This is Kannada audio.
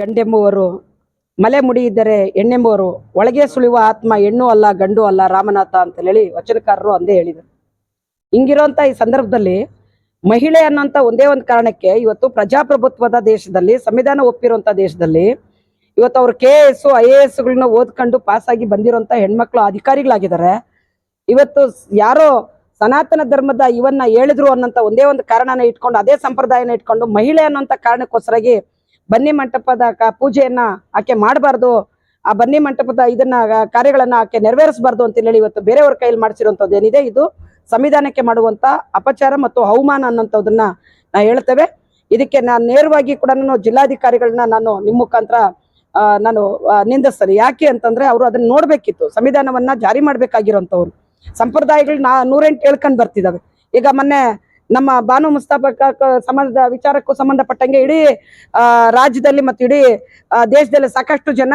ಗಂಡೆಂಬುವರು. ಮಲೆ ಮುಡಿಯಿದ್ದರೆ ಹೆಣ್ಣೆಂಬುವರು. ಒಳಗೆ ಸುಳಿಯುವ ಆತ್ಮ ಹೆಣ್ಣು ಅಲ್ಲ, ಗಂಡು ಅಲ್ಲ, ರಾಮನಾಥ ಅಂತ ಹೇಳಿ ವಚನಕಾರರು ಅಂದೇ ಹೇಳಿದರು. ಹಿಂಗಿರುವಂತ ಈ ಸಂದರ್ಭದಲ್ಲಿ ಮಹಿಳೆ ಅನ್ನೋಂಥ ಒಂದೇ ಒಂದು ಕಾರಣಕ್ಕೆ ಇವತ್ತು ಪ್ರಜಾಪ್ರಭುತ್ವದ ದೇಶದಲ್ಲಿ, ಸಂವಿಧಾನ ಒಪ್ಪಿರುವಂತ ದೇಶದಲ್ಲಿ ಇವತ್ತು ಅವ್ರು ಕೆ ಎಸ್ ಐ ಎ ಎಸ್ಗಳನ್ನ ಓದ್ಕೊಂಡು ಪಾಸ್ ಆಗಿ ಬಂದಿರುವಂತ ಹೆಣ್ಮಕ್ಳು ಅಧಿಕಾರಿಗಳಾಗಿದ್ದಾರೆ. ಇವತ್ತು ಯಾರೋ ಸನಾತನ ಧರ್ಮದ ಇವನ್ನ ಹೇಳಿದ್ರು ಅನ್ನೋಂಥ ಒಂದೇ ಒಂದು ಕಾರಣನ ಇಟ್ಕೊಂಡು, ಅದೇ ಸಂಪ್ರದಾಯನ ಇಟ್ಕೊಂಡು ಮಹಿಳೆ ಅನ್ನೋಂಥ ಕಾರಣಕ್ಕೋಸ್ಕರಾಗಿ ಬನ್ನಿ ಮಂಟಪದ ಕ ಪೂಜೆಯನ್ನ ಆಕೆ ಮಾಡಬಾರ್ದು. ಆ ಬನ್ನಿ ಮಂಟಪದ ಇದನ್ನ ಕಾರ್ಯಗಳನ್ನ ಆಕೆ ನೆರವೇರಿಸಬಾರ್ದು ಅಂತ ಹೇಳಿ ಇವತ್ತು ಬೇರೆಯವ್ರ ಕೈಯಲ್ಲಿ ಮಾಡಿಸಿರುವಂತದ್ದು ಏನಿದೆ? ಇದು ಸಂವಿಧಾನಕ್ಕೆ ಮಾಡುವಂತ ಅಪಚಾರ ಮತ್ತು ಅವಮಾನ ಅನ್ನೋಂಥದ್ದನ್ನ ನಾ ಹೇಳ್ತೇವೆ. ಇದಕ್ಕೆ ನಾನು ನೇರವಾಗಿ ಕೂಡ ನಾನು ಜಿಲ್ಲಾಧಿಕಾರಿಗಳನ್ನ ನಾನು ನಿಮ್ಮ ಮುಖಾಂತರ ನಾನು ನಿಂದಿಸ್ತೇನೆ. ಯಾಕೆ ಅಂತಂದ್ರೆ ಅವರು ಅದನ್ನ ನೋಡ್ಬೇಕಿತ್ತು. ಸಂವಿಧಾನವನ್ನ ಜಾರಿ ಮಾಡ್ಬೇಕಾಗಿರೋಂಥವ್ರು. ಸಂಪ್ರದಾಯಗಳು ನಾ ನೂರೆಂಟು ಹೇಳ್ಕೊಂಡ್ ಬರ್ತಿದಾವೆ. ಈಗ ಮೊನ್ನೆ ನಮ್ಮ ಬಾನು ಮುಸ್ತಾಬಕ ಸಂಬಂಧ ವಿಚಾರಕ್ಕೂ ಸಂಬಂಧಪಟ್ಟಂಗೆ ಇಡೀ ರಾಜ್ಯದಲ್ಲಿ ಮತ್ತು ಇಡೀ ದೇಶದಲ್ಲಿ ಸಾಕಷ್ಟು ಜನ